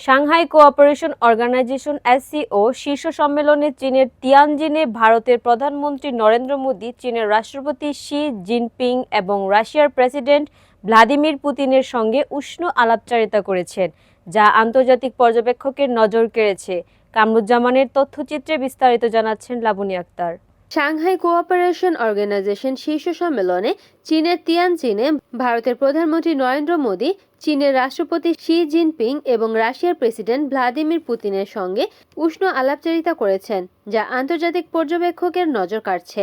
Shanghai cooperation organisation SCO শীর্ষ সম্মেলনে চীনের তিয়ানজিনে ভারতের প্রধানমন্ত্রী নরেন্দ্র মোদী, চীনের রাষ্ট্রপতি শি জিনপিং এবং রাশিয়ার প্রেসিডেন্ট ভ্লাদিমির পুতিনের সঙ্গে উষ্ণ আলাপচারিতা করেছেন, যা আন্তর্জাতিক পর্যবেক্ষকের নজর কেড়েছে। কামরুজ্জামানের তথ্যচিত্রে বিস্তারিত জানাচ্ছেন Laboni Akter. Shanghai cooperation organisation শীর্ষ সম্মেলনে চীনের তিয়ানজিনে ভারতের প্রধানমন্ত্রী নরেন্দ্র মোদী, চীনের রাষ্ট্রপতি শি জিনপিং এবং রাশিয়ার প্রেসিডেন্ট ভ্লাদিমির পুতিনের সঙ্গে উষ্ণ আলাপচারিতা করেছেন, যা আন্তর্জাতিক পর্যবেক্ষকের নজর কাড়ছে।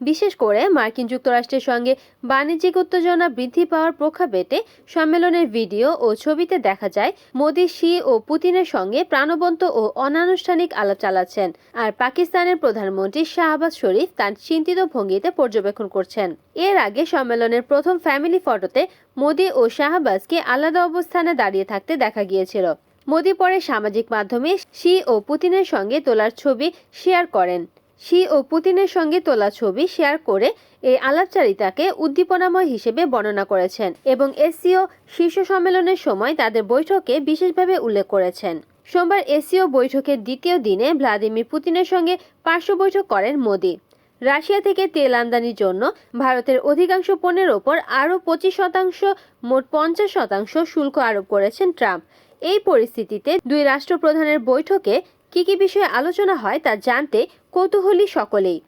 বিশেষ করে মার্কিন যুক্তরাষ্ট্রের সঙ্গে বাণিজ্যিক উত্তেজনা বৃদ্ধি পাওয়ার প্রেক্ষাপটে সম্মেলনের ভিডিও ও ছবিতে দেখা যায়, মোদী, শি ও পুতিনের সঙ্গে প্রাণবন্ত ও অনানুষ্ঠানিক আলাপ চালাচ্ছেন আর পাকিস্তানের প্রধানমন্ত্রী শাহবাজ শরীফ তার চিন্তিত ভঙ্গিতে পর্যবেক্ষণ করছেন। এর আগে সম্মেলনের প্রথম ফ্যামিলি ফটোতে মোদী ও শাহবাজকে আলাদা অবস্থানে দাঁড়িয়ে থাকতে দেখা গিয়েছিল। মোদী পরে সামাজিক মাধ্যমে শি ও পুতিনের সঙ্গে তোলার ছবি শেয়ার করেন। শি ও পুতিনের সঙ্গে তোলা ছবি শেয়ার করে এই আলাপচারিতাকে উদ্দীপনাময় হিসেবে বর্ণনা করেছেন এবং এসসিও শীর্ষ সম্মেলনের সময় তাদের বৈঠকে বিশেষভাবে উল্লেখ করেছেন। সোমবার এসসিও বৈঠকের দ্বিতীয় দিনে ভ্লাদিমির পুতিনের সঙ্গে পার্শ্ব বৈঠক করেন মোদি। রাশিয়া থেকে তেল আমদানির জন্য ভারতের অধিকাংশ পণ্যের ওপর আরও পঁচিশ শতাংশ, মোট পঞ্চাশ শতাংশ শুল্ক আরোপ করেছেন ট্রাম্প। এই পরিস্থিতিতে দুই রাষ্ট্রপ্রধানের বৈঠকে কি কি বিষয়ে আলোচনা হয় তা জানতে কৌতূহলী সকলেই।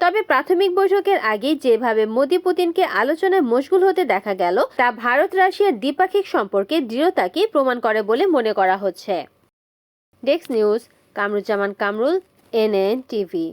তবে প্রাথমিক বৈঠকের আগে যেভাবে মোদী পুতিনকে আলোচনায় মশগুল হতে দেখা গেল, তা ভারত রাশিয়ার দ্বিপাক্ষিক সম্পর্কে দৃঢ়তাকে প্রমাণ করে বলে মনে করা হচ্ছে। ডেক্স news, Kamruzzaman Kamrul, NN TV.